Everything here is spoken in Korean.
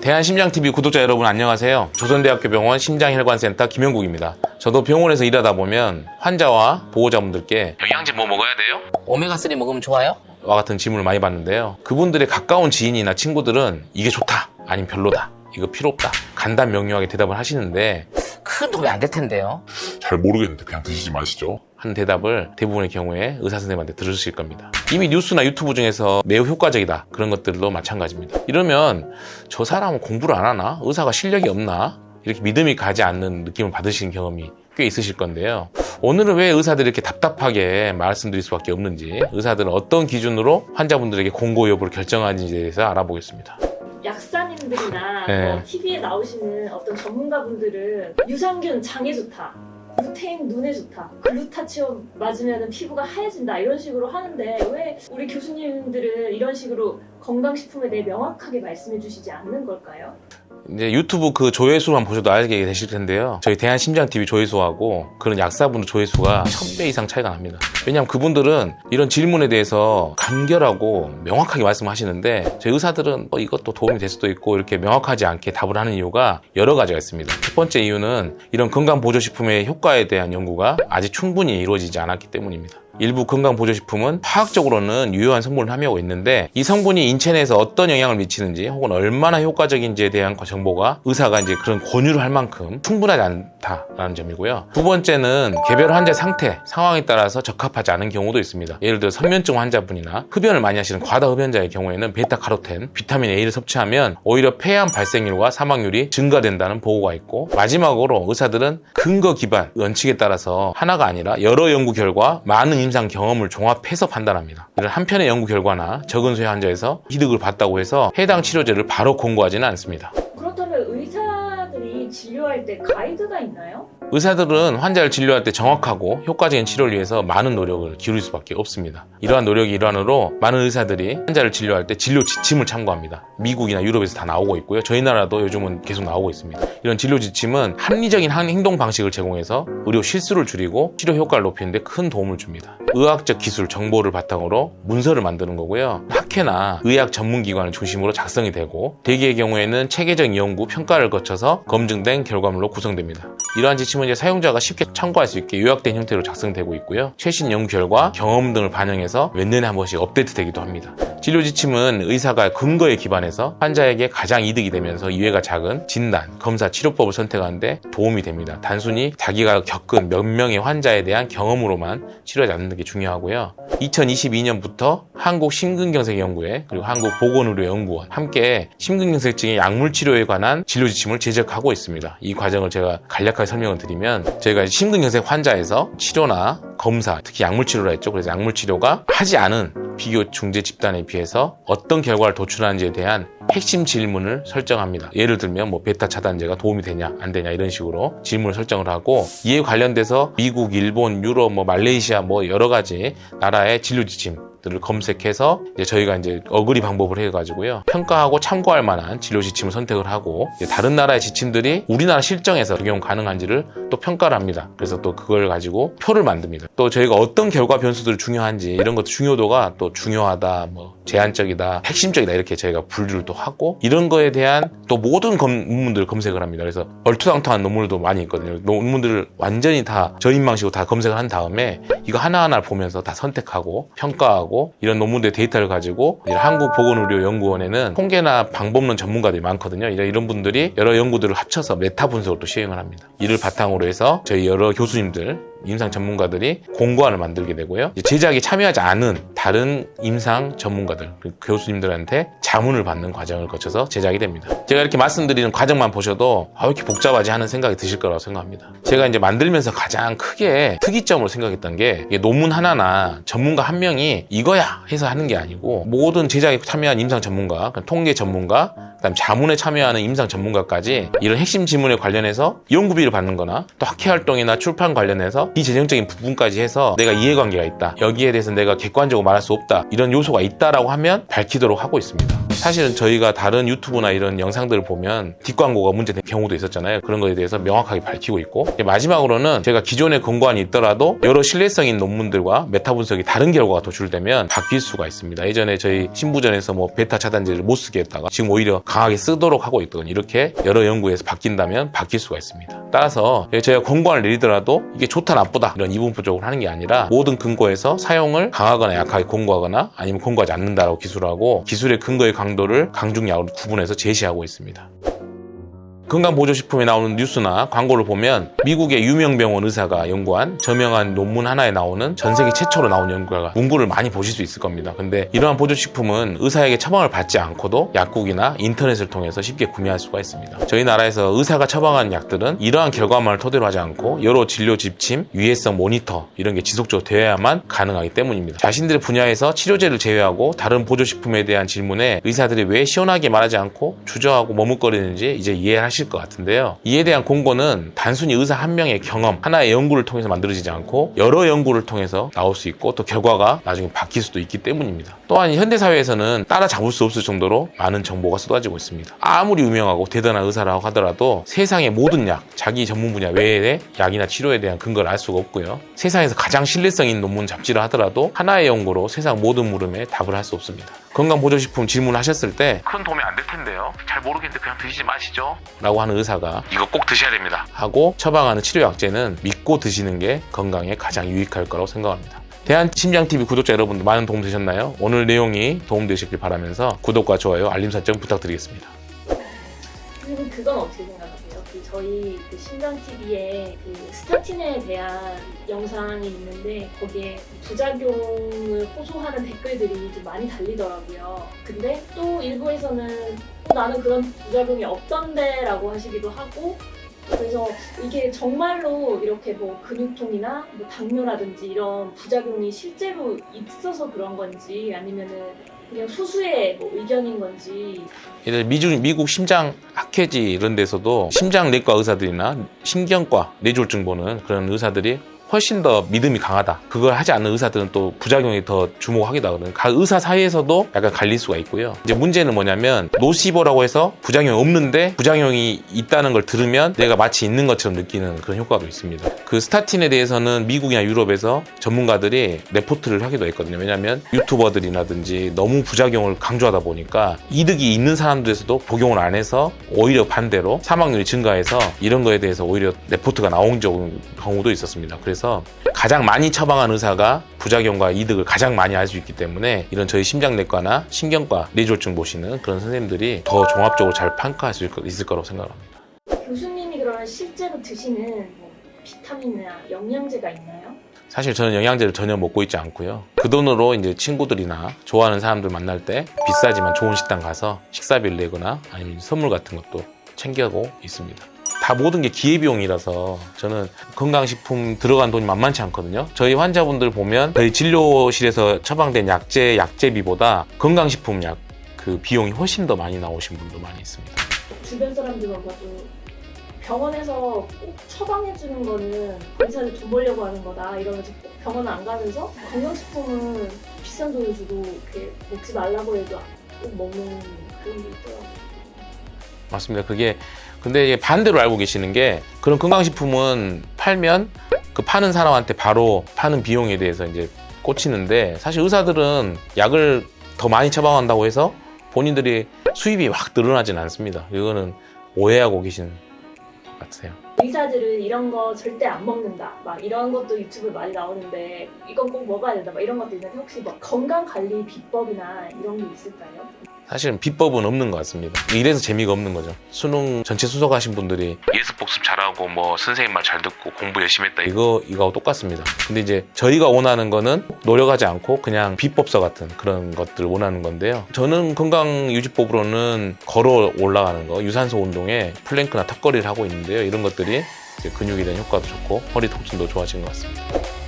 대한심장TV 구독자 여러분 안녕하세요. 조선대학교 병원 심장혈관센터 김영국입니다. 저도 병원에서 일하다 보면 환자와 보호자분들께 영양제 뭐 먹어야 돼요? 오메가3 먹으면 좋아요? 와 같은 질문을 많이 받는데요. 그분들의 가까운 지인이나 친구들은 이게 좋다, 아니면 별로다, 이거 필요 없다, 간단 명료하게 대답을 하시는데 큰 도움이 안 될 텐데요. 잘 모르겠는데 그냥 드시지 마시죠. 하는 대답을 대부분의 경우에 의사 선생님한테 들으실 겁니다. 이미 뉴스나 유튜브 중에서 매우 효과적이다 그런 것들도 마찬가지입니다. 이러면 저 사람은 공부를 안 하나? 의사가 실력이 없나? 이렇게 믿음이 가지 않는 느낌을 받으시는 경험이 꽤 있으실 건데요. 오늘은 왜 의사들이 이렇게 답답하게 말씀드릴 수밖에 없는지 의사들은 어떤 기준으로 환자분들에게 공고 여부를 결정하는지에 대해서 알아보겠습니다. 약사님들이나 네. 뭐 TV에 나오시는 어떤 전문가분들은 유산균 장에 좋다. 루테인 눈에 좋다. 글루타치온 맞으면 피부가 하얘진다. 이런 식으로 하는데 왜 우리 교수님들은 이런 식으로 건강식품에 대해 명확하게 말씀해 주시지 않는 걸까요? 이제 유튜브 그 조회수만 보셔도 알게 되실 텐데요. 저희 대한심장TV 조회수하고 그런 약사분들 조회수가 1000배 이상 차이가 납니다. 왜냐하면 그분들은 이런 질문에 대해서 간결하고 명확하게 말씀하시는데 저희 의사들은 어, 이것도 도움이 될 수도 있고 이렇게 명확하지 않게 답을 하는 이유가 여러 가지가 있습니다. 첫 번째 이유는 이런 건강보조식품의 효과에 대한 연구가 아직 충분히 이루어지지 않았기 때문입니다. 일부 건강보조식품은 화학적으로는 유효한 성분을 함유하고 있는데 이 성분이 인체 내에서 어떤 영향을 미치는지 혹은 얼마나 효과적인지에 대한 정보가 의사가 이제 그런 권유를 할 만큼 충분하지 않다라는 점이고요. 두 번째는 개별 환자 상태, 상황에 따라서 적합하지 않은 경우도 있습니다. 예를 들어 선면증 환자분이나 흡연을 많이 하시는 과다 흡연자의 경우에는 베타카로텐, 비타민 A를 섭취하면 오히려 폐암 발생률과 사망률이 증가된다는 보고가 있고 마지막으로 의사들은 근거 기반 원칙에 따라서 하나가 아니라 여러 연구 결과 많은 임상 경험을 종합해서 판단합니다. 한편의 연구 결과나 적은 수의 환자에서 이득을 봤다고 해서 해당 치료제를 바로 권고하지는 않습니다. 의사들이 진료할 때 가이드가 있나요? 의사들은 환자를 진료할 때 정확하고 효과적인 치료를 위해서 많은 노력을 기울일 수밖에 없습니다. 이러한 노력의 일환으로 많은 의사들이 환자를 진료할 때 진료 지침을 참고합니다. 미국이나 유럽에서 다 나오고 있고요. 저희 나라도 요즘은 계속 나오고 있습니다. 이런 진료 지침은 합리적인 한- 행동 방식을 제공해서 의료 실수를 줄이고 치료 효과를 높이는 데 큰 도움을 줍니다. 의학적 기술, 정보를 바탕으로 문서를 만드는 거고요. 학회나 의학 전문기관을 중심으로 작성이 되고 대개의 경우에는 체계적 연구, 평가를 거쳐서 검증된 결과물로 구성됩니다. 이러한 지침은 이제 사용자가 쉽게 참고할 수 있게 요약된 형태로 작성되고 있고요. 최신 연구 결과, 경험 등을 반영해서 몇 년에 한 번씩 업데이트 되기도 합니다. 진료 지침은 의사가 근거에 기반해서 환자에게 가장 이득이 되면서 이해가 작은 진단, 검사, 치료법을 선택하는데 도움이 됩니다. 단순히 자기가 겪은 몇 명의 환자에 대한 경험으로만 치료하지 않는 게 중요하고요. 2022년부터 한국 심근경색 연구회 그리고 한국 보건의료 연구원 함께 심근경색증의 약물 치료에 관한 진료 지침을 제작하고 있습니다. 이 과정을 제가 간략하게 설명을 드리면 저희가 심근경색 환자에서 치료나 검사, 특히 약물 치료라 했죠. 그래서 약물 치료가 하지 않은 비교 중재 집단에 비해서 어떤 결과를 도출하는지에 대한 핵심 질문을 설정합니다. 예를 들면 뭐 베타 차단제가 도움이 되냐 안 되냐 이런 식으로 질문을 설정을 하고 이에 관련돼서 미국, 일본, 유럽, 뭐 말레이시아 뭐 여러 가지 나라의 진료 지침 들을 검색해서 이제 저희가 이제 어그리 방법을 해가지고요 평가하고 참고할 만한 진료 지침을 선택을 하고 이제 다른 나라의 지침들이 우리나라 실정에서 적용 가능한지를 또 평가를 합니다. 그래서 또 그걸 가지고 표를 만듭니다. 또 저희가 어떤 결과 변수들이 중요한지 이런 것도 중요도가 또 중요하다, 뭐 제한적이다, 핵심적이다 이렇게 저희가 분류를 또 하고 이런 거에 대한 또 모든 검- 논문들을 검색을 합니다. 그래서 얼토당토한 논문들도 많이 있거든요. 논문들을 완전히 다 저인망식으로 다 검색을 한 다음에 이거 하나하나를 보면서 다 선택하고 평가하고 이런 논문들의 데이터를 가지고 한국보건의료연구원에는 통계나 방법론 전문가들이 많거든요. 이런 이런 분들이 여러 연구들을 합쳐서 메타 분석을 또 시행을 합니다. 이를 바탕으로 해서 저희 여러 교수님들 임상 전문가들이 공고안을 만들게 되고요. 제작에 참여하지 않은 다른 임상 전문가들, 그 교수님들한테 자문을 받는 과정을 거쳐서 제작이 됩니다. 제가 이렇게 말씀드리는 과정만 보셔도 아, 왜 이렇게 복잡하지 하는 생각이 드실 거라고 생각합니다. 제가 이제 만들면서 가장 크게 특이점으로 생각했던 게 논문 하나나 전문가 한 명이 이거야 해서 하는 게 아니고 모든 제작에 참여한 임상 전문가, 그러니까 통계 전문가, 그다음 자문에 참여하는 임상 전문가까지 이런 핵심 지문에 관련해서 연구비를 받는 거나 또 학회 활동이나 출판 관련해서 비재정적인 부분까지 해서 내가 이해관계가 있다. 여기에 대해서 내가 객관적으로 말할 수 없다. 이런 요소가 있다라고 하면 밝히도록 하고 있습니다. 사실은 저희가 다른 유튜브나 이런 영상들을 보면 뒷광고가 문제된 경우도 있었잖아요. 그런 거에 대해서 명확하게 밝히고 있고 마지막으로는 제가 기존의 권고안이 있더라도 여러 신뢰성 있는 논문들과 메타 분석이 다른 결과가 도출되면 바뀔 수가 있습니다. 예전에 저희 신부전에서 뭐 베타 차단제를 못 쓰게 했다가 지금 오히려 강하게 쓰도록 하고 있거든요. 이렇게 여러 연구에서 바뀐다면 바뀔 수가 있습니다. 따라서 제가 권고안을 내리더라도 이게 좋다 나쁘다 이런 이분법적으로 하는 게 아니라 모든 근거에서 사용을 강하거나 약하게 권고하거나 아니면 권고하지 않는다라고 기술하고 기술의 근거의 강도를 강중약으로 구분해서 제시하고 있습니다. 건강보조식품에 나오는 뉴스나 광고를 보면 미국의 유명 병원 의사가 연구한 저명한 논문 하나에 나오는 전 세계 최초로 나온 연구가 문구를 많이 보실 수 있을 겁니다. 근데 이러한 보조식품은 의사에게 처방을 받지 않고도 약국이나 인터넷을 통해서 쉽게 구매할 수가 있습니다. 저희 나라에서 의사가 처방한 약들은 이러한 결과만을 토대로 하지 않고 여러 진료 지침, 유해성 모니터 이런 게 지속적으로 되어야만 가능하기 때문입니다. 자신들의 분야에서 치료제를 제외하고 다른 보조식품에 대한 질문에 의사들이 왜 시원하게 말하지 않고 주저하고 머뭇거리는지 이제 이해하실 것 같은데요. 이에 대한 공고는 단순히 의사 한 명의 경험, 하나의 연구를 통해서 만들어지지 않고 여러 연구를 통해서 나올 수 있고 또 결과가 나중에 바뀔 수도 있기 때문입니다. 또한 현대사회에서는 따라잡을 수 없을 정도로 많은 정보가 쏟아지고 있습니다. 아무리 유명하고 대단한 의사라고 하더라도 세상의 모든 약, 자기 전문 분야 외의 약이나 치료에 대한 근거를 알 수가 없고요. 세상에서 가장 신뢰성 있는 논문 잡지를 하더라도 하나의 연구로 세상 모든 물음에 답을 할 수 없습니다. 건강보조식품 질문하셨을 때 큰 도움이 안 될 텐데요. 잘 모르겠는데 그냥 드시지 마시죠. 라고 하는 의사가 이거 꼭 드셔야 됩니다. 하고 처방하는 치료약제는 믿고 드시는 게 건강에 가장 유익할 거라고 생각합니다. 대한심장TV 구독자 여러분들 많은 도움 되셨나요? 오늘 내용이 도움되시길 바라면서 구독과 좋아요, 알림 설정 부탁드리겠습니다. 그건 어떻게 저희 그 신장 TV에 그 스타틴에 대한 영상이 있는데 거기에 부작용을 호소하는 댓글들이 좀 많이 달리더라고요. 근데 또 일부에서는 어, 나는 그런 부작용이 없던데라고 하시기도 하고 그래서 이게 정말로 이렇게 뭐 근육통이나 뭐 당뇨라든지 이런 부작용이 실제로 있어서 그런 건지 아니면은 그냥 소수의 뭐 의견인 건지. 예를 미중, 미국 심장 학회지 이런 데서도 심장내과 의사들이나 신경과 뇌졸중 보는 그런 의사들이 훨씬 더 믿음이 강하다. 그걸 하지 않는 의사들은 또 부작용이 더 주목하기도 하거든요. 각 의사 사이에서도 약간 갈릴 수가 있고요. 이제 문제는 뭐냐면 노시보라고 해서 부작용이 없는데 부작용이 있다는 걸 들으면 내가 마치 있는 것처럼 느끼는 그런 효과도 있습니다. 그 스타틴에 대해서는 미국이나 유럽에서 전문가들이 레포트를 하기도 했거든요. 왜냐하면 유튜버들이라든지 너무 부작용을 강조하다 보니까 이득이 있는 사람들에서도 복용을 안 해서 오히려 반대로 사망률이 증가해서 이런 거에 대해서 오히려 레포트가 나온 경우도 있었습니다. 그래서 가장 많이 처방한 의사가 부작용과 이득을 가장 많이 알 수 있기 때문에 이런 저희 심장내과나 신경과 뇌졸중 보시는 그런 선생님들이 더 종합적으로 잘 평가할 수 있을 거라고 생각합니다. 교수님이 그러면 실제로 드시는 뭐 비타민이나 영양제가 있나요? 사실 저는 영양제를 전혀 먹고 있지 않고요. 그 돈으로 이제 친구들이나 좋아하는 사람들 만날 때 비싸지만 좋은 식당 가서 식사비를 내거나 아니면 선물 같은 것도 챙겨고 있습니다. 다 모든 게 기회비용이라서 저는 건강식품 들어간 돈이 만만치 않거든요. 저희 환자분들 보면 저희 진료실에서 처방된 약제, 약제비보다 건강식품 약 그 비용이 훨씬 더 많이 나오신 분도 많이 있습니다. 주변 사람들만 봐도 병원에서 꼭 처방해 주는 거는 의사들 돈 벌려고 하는 거다 이러면서 꼭 병원 안 가면서 건강식품은 비싼 돈을 주고 먹지 말라고 해도 꼭 먹는 그런 게 있더라고요. 맞습니다. 그게 근데 반대로 알고 계시는 게 그런 건강식품은 팔면 그 파는 사람한테 바로 파는 비용에 대해서 이제 꽂히는데 사실 의사들은 약을 더 많이 처방한다고 해서 본인들이 수입이 확 늘어나진 않습니다. 이거는 오해하고 계신 것 같아요. 의사들은 이런 거 절대 안 먹는다. 막 이런 것도 유튜브에 많이 나오는데 이건 꼭 먹어야 된다. 막 이런 것도 있는데 혹시 뭐 건강 관리 비법이나 이런 게 있을까요? 사실은 비법은 없는 것 같습니다. 이래서 재미가 없는 거죠. 수능 전체 수석하신 분들이 예습 복습 잘하고 뭐 선생님 말 잘 듣고 공부 열심히 했다 이거 이거하고 똑같습니다. 근데 이제 저희가 원하는 거는 노력하지 않고 그냥 비법서 같은 그런 것들을 원하는 건데요. 저는 건강 유지법으로는 걸어 올라가는 거, 유산소 운동에 플랭크나 턱걸이를 하고 있는데요. 이런 것들이 근육에 대한 효과도 좋고 허리 통증도 좋아진 것 같습니다.